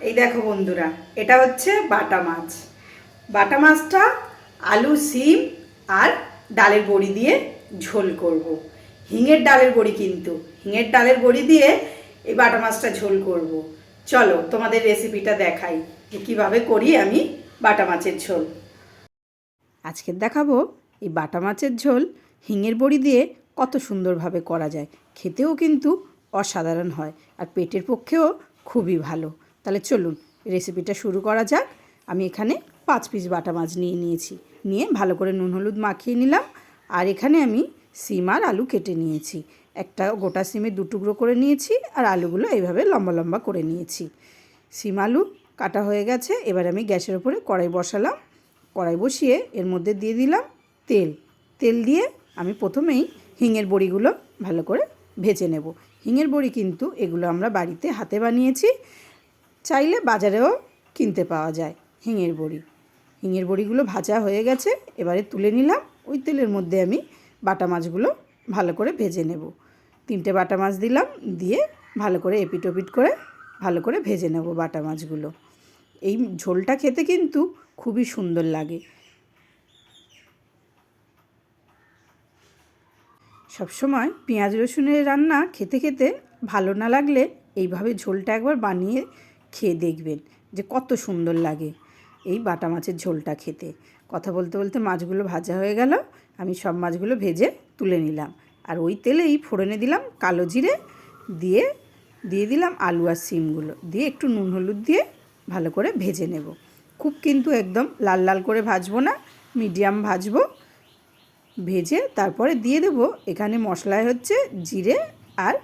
এই দেখো বন্ধুরা, এটা হচ্ছে বাটা মাছ বাটা মাছটা আলু, সিম আর ডালের বড়ি দিয়ে ঝোল করব। হিঙের ডালের বড়ি কিন্তু, হিঙের ডালের বড়ি দিয়ে এই বাটা মাছটা ঝোল করব। চলো তোমাদের রেসিপিটা দেখাই যে কীভাবে করি আমি বাটা মাছের ঝোল আজকে দেখাবো এই বাটা মাছের ঝোল হিঙের বড়ি দিয়ে কত সুন্দরভাবে করা যায় খেতেও কিন্তু অসাধারণ হয় আর পেটের পক্ষেও খুবই ভালো তাহলে চলুন রেসিপিটা শুরু করা যাক। আমি এখানে পাঁচ পিস বাটা মাছ নিয়ে নিয়েছি। নিয়ে ভালো করে নুন, হলুদ মাখিয়ে নিলাম। আর এখানে আমি সিম আর আলু কেটে নিয়েছি। একটা গোটা সিমে দু টুকরো করে নিয়েছি আর আলুগুলো এইভাবে লম্বা লম্বা করে নিয়েছি। সিম, আলু কাটা হয়ে গেছে। এবার আমি গ্যাসের ওপরে কড়াই বসালাম। কড়াই বসিয়ে এর মধ্যে দিয়ে দিলাম তেল। তেল দিয়ে আমি প্রথমেই হিঙের বড়িগুলো ভালো করে ভেজে নেব। হিঙের বড়ি কিন্তু এগুলো আমরা বাড়িতে হাতে বানিয়েছি। চাইলে বাজারেও কিনতে পাওয়া যায় হিঙের বড়ি। হিঙের বড়িগুলো ভাজা হয়ে গেছে, এবারে তুলে নিলাম। ওই তেলের মধ্যে আমি বাটা মাছগুলো ভালো করে ভেজে নেব। তিনটে বাটা মাছ দিলাম, দিয়ে ভালো করে এপিট ওপিট করে ভালো করে ভেজে নেব বাটা মাছগুলো। এই ঝোলটা খেতে কিন্তু খুবই সুন্দর লাগে। সবসময় পেঁয়াজ রসুনের রান্না খেতে খেতে ভালো না লাগলে এইভাবে ঝোলটা একবার বানিয়ে খেয়ে দেখবেন যে কত সুন্দর লাগে এই বাটা মাছের ঝোলটা খেতে। কথা বলতে বলতে মাছগুলো ভাজা হয়ে গেল, আমি সব মাছগুলো ভেজে তুলে নিলাম। আর ওই তেলেই ফোড়নে দিলাম কালো জিরে দিয়ে দিয়ে দিলাম আলু আর সিমগুলো। দিয়ে একটু নুন হলুদ দিয়ে ভালো করে ভেজে নেব। খুব কিন্তু একদম লাল লাল করে ভাজবো না, মিডিয়াম ভাজবো। ভেজে তারপরে দিয়ে দেবো, এখানে মশলায় হচ্ছে জিরে আর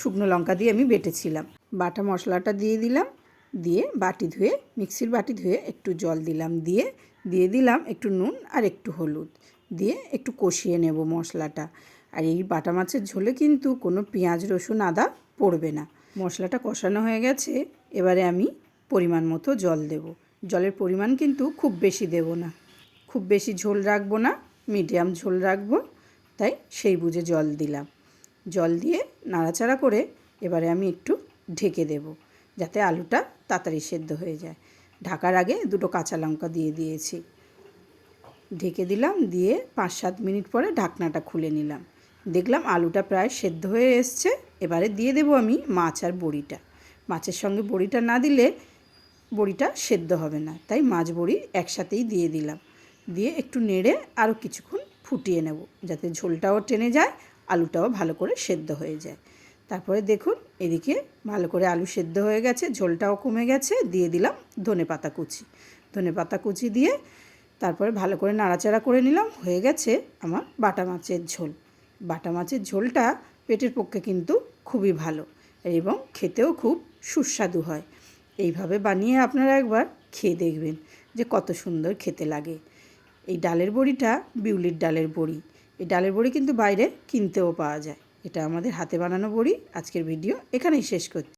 শুকনো লঙ্কা দিয়ে আমি বেটেছিলাম। বাটা মশলাটা দিয়ে দিলাম দিয়ে বাটি ধুয়ে, মিক্সির বাটি ধুয়ে একটু জল দিলাম দিয়ে দিয়ে দিলাম একটু নুন আর একটু হলুদ দিয়ে একটু কষিয়ে নেব মশলাটা। আর এই বাটা মাছের ঝোলে কিন্তু কোনো পেঁয়াজ, রসুন, আদা পড়বে না। মশলাটা কষানো হয়ে গেছে, এবারে আমি পরিমাণ মতো জল দেব। জলের পরিমাণ কিন্তু খুব বেশি দেব না। খুব বেশি ঝোল রাখব না, মিডিয়াম ঝোল রাখব, তাই সেই বুঝে জল দিলাম। জল দিয়ে নাড়াচাড়া করে এবারে আমি একটু ঢেকে দেব। যাতে আলুটা তাড়াতাড়ি সেদ্ধ হয়ে যায়। ঢাকার আগে দুটো কাঁচা লঙ্কা দিয়ে দিয়েছি। ঢেকে দিলাম, দিয়ে পাঁচ সাত মিনিট পরে ঢাকনাটা খুলে নিলাম। দেখলাম আলুটা প্রায় সেদ্ধ হয়ে এসছে। এবারে দিয়ে দেবো আমি মাছ আর বড়িটা। মাছের সঙ্গে বড়িটা না দিলে বড়িটা সেদ্ধ হবে না। তাই মাছ, বড়ি একসাথেই দিয়ে দিলাম। দিয়ে একটু নেড়ে আরও কিছুক্ষণ ফুটিয়ে নেব, যাতে ঝোলটাও টেনে যায়, আলুটাও ভালো করে সেদ্ধ হয়ে যায়। তারপরে দেখুন, এদিকে ভালো করে আলু সেদ্ধ হয়ে গেছে, ঝোলটাও কমে গেছে, দিয়ে দিলাম ধনে পাতা কুচি। ধনে পাতা কুচি দিয়ে তারপরে ভালো করে নাড়াচাড়া করে নিলাম, হয়ে গেছে আমার বাটা মাছের ঝোল। বাটা মাছের ঝোলটা পেটের পক্ষে কিন্তু খুবই ভালো এবং খেতেও খুব সুস্বাদু হয়। এইভাবে বানিয়ে আপনারা একবার খেয়ে দেখবেন যে কত সুন্দর খেতে লাগে। এই ডালের বড়িটা বিউলির ডালের বড়ি। এই ডালের বড়ি কিন্তু বাইরে কিনতেও পাওয়া যায়। এটা আমাদের হাতে বানানো বড়ি। আজকের ভিডিও এখানেই শেষ করছি।